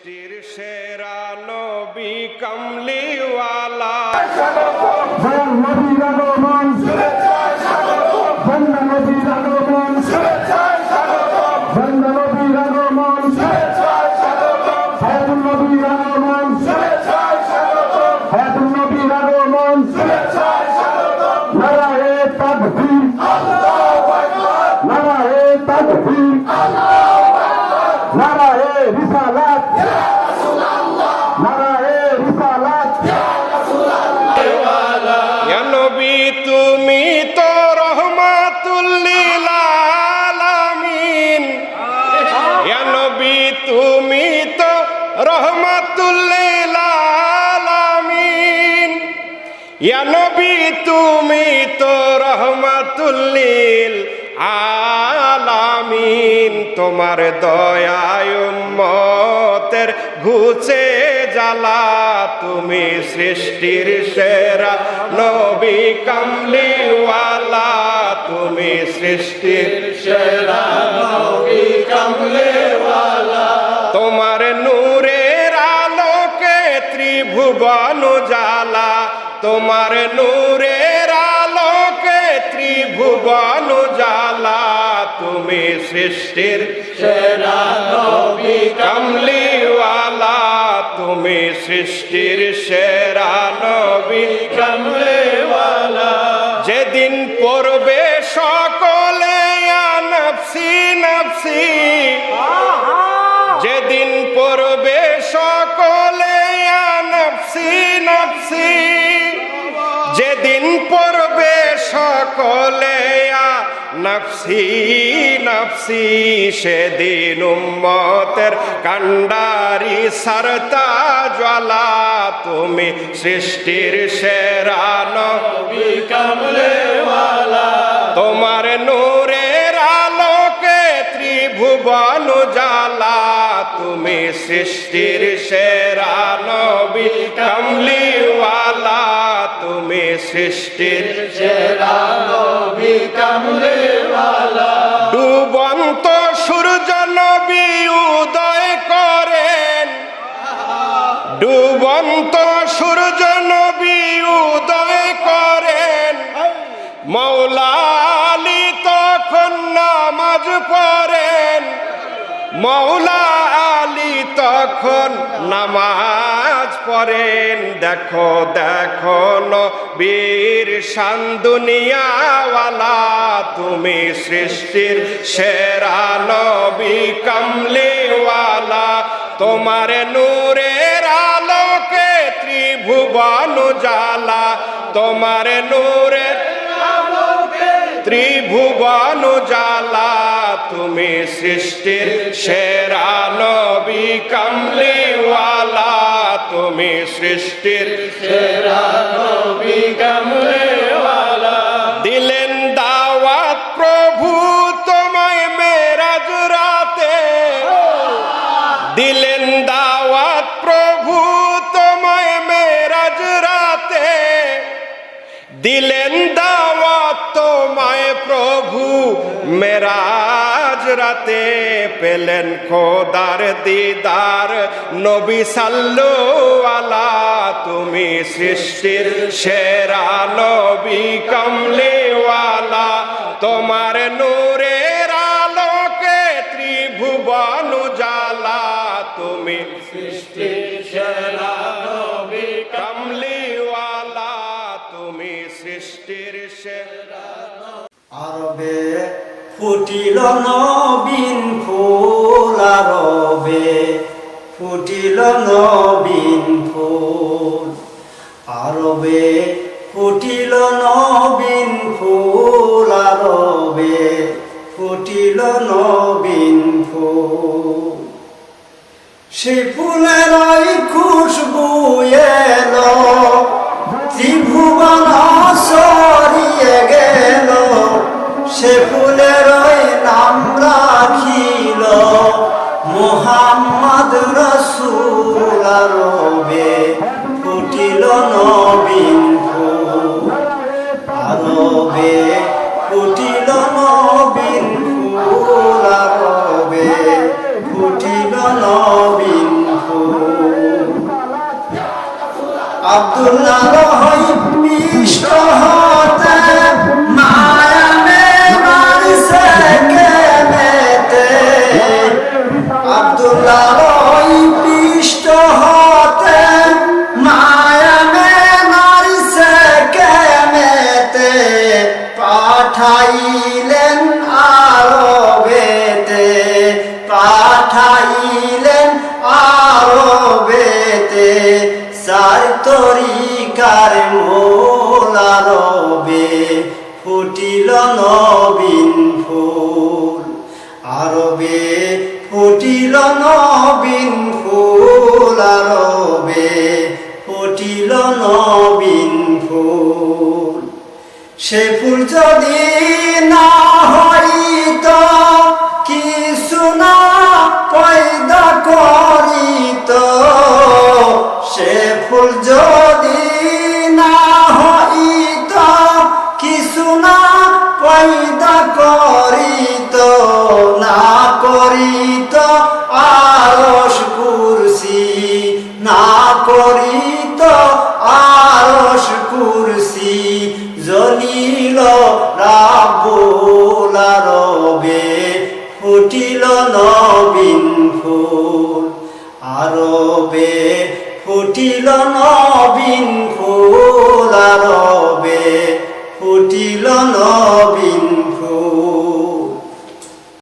সৃষ্টির সেরা নবী কমলিওয়ালা। নবীর আগমন তুমি তো রহমাতুল্লিল আলামিন ইয়া নবী, তুমি তো রহমাতুল্লিল আলামিন ইয়া নবী, তুমি তো রহমাতুল্লিল আলামিন তোমার দয়ায় উম্মতের ঘুচে জ্বালা, তুমি সৃষ্টির সেরা নবী, কামলিওয়ালা, তুমি সৃষ্টির সেরা নবী, কামলিওয়ালা। তোমার নূরের আলোকে ত্রিভুবন জ্বালা, তোমার নূরের আলোকে ত্রিভুবন জ্বালা, তুমি সৃষ্টির সেরা নবী কামলিওয়ালা তুমি সৃষ্টির সেরা নবী কামলিওয়ালা নফসি নফসি, সেদিন উম্মতের কান্ডারি সরতা জ্বালা, তুমি সৃষ্টির সেরা নবী কামলেওয়ালা। তোমার নূরের আলোকে ত্রিভুবন জ্বালা, তুমি সৃষ্টির সেরা নবী কামলিওয়ালা তুমি সৃষ্টির সেরা নবী কামলিওয়ালা ডুবন্ত সূর্য নবী উদয় করেন। ডুবন্ত সূর্য নবী উদয় করেন। মৌলা আলী তখন নামাজ পড়েন। মৌলা তখন নামাজ পড়েন। দেখো দেখো বীর শান্দুনিয়াওয়ালা তুমি সৃষ্টির সেরা নবী কামলিওয়ালা। তোমার নূরের আলোকে ত্রিভুবন জ্বালা। তোমার নূরের ত্রিভুবন জ্বালা। তুমি সৃষ্টির সেরা নবী, কামলিওয়ালা। তুমি সৃষ্টির সেরা নবী, কামলিওয়ালা। দিলেন দাওয়াত প্রভু তোমায় মেরাজ রাতে। দিলেন দাওয়াত প্রভু তোমায় মেরাজ রাতে। দিলেন দাওয়াত তোমায় প্রভু মেরাজ রাতে পেলেন খোদার দিদার। নবী সাল্লু আলা তুমি সৃষ্টির সেরা নবী কমলিওয়ালা। তোমার নূরের আলোকে ত্রিভুবন জ্বালা তুমি সৃষ্টির সেরা ফুটিল নবীন ফুল আরবে, ফুটিল নবীন ফুল আরবে, ফুটিল নবীন ফুল আরবে, ফুটিল নবীন ফুল। সে ফুলের মোহাম্মদ রসুল আরবে ফুটিল নবীন আরবে ফুটিল নবীন ফুল, আরবে ফুটিল নবীন আব্দুল্লাহ রহই মিষ্ট হতে তরিকার মোলা রবে, ফুটিল নবীন ফুল। আরবে ফুটিল নবীন ফুল, আরবে ফুটিল নবীন ফুল। সে ফুল যদি না হইত, কিছু না পয়দা করিত। সে ফুল যদি করিত আরস কুরসি, না করিত আরস কুরসি জলিল রাবুল রবে ফুটিল নবীন ফুল। আরবে ফুটিল নবীন ফুল, আরবে ফুটিল নবীন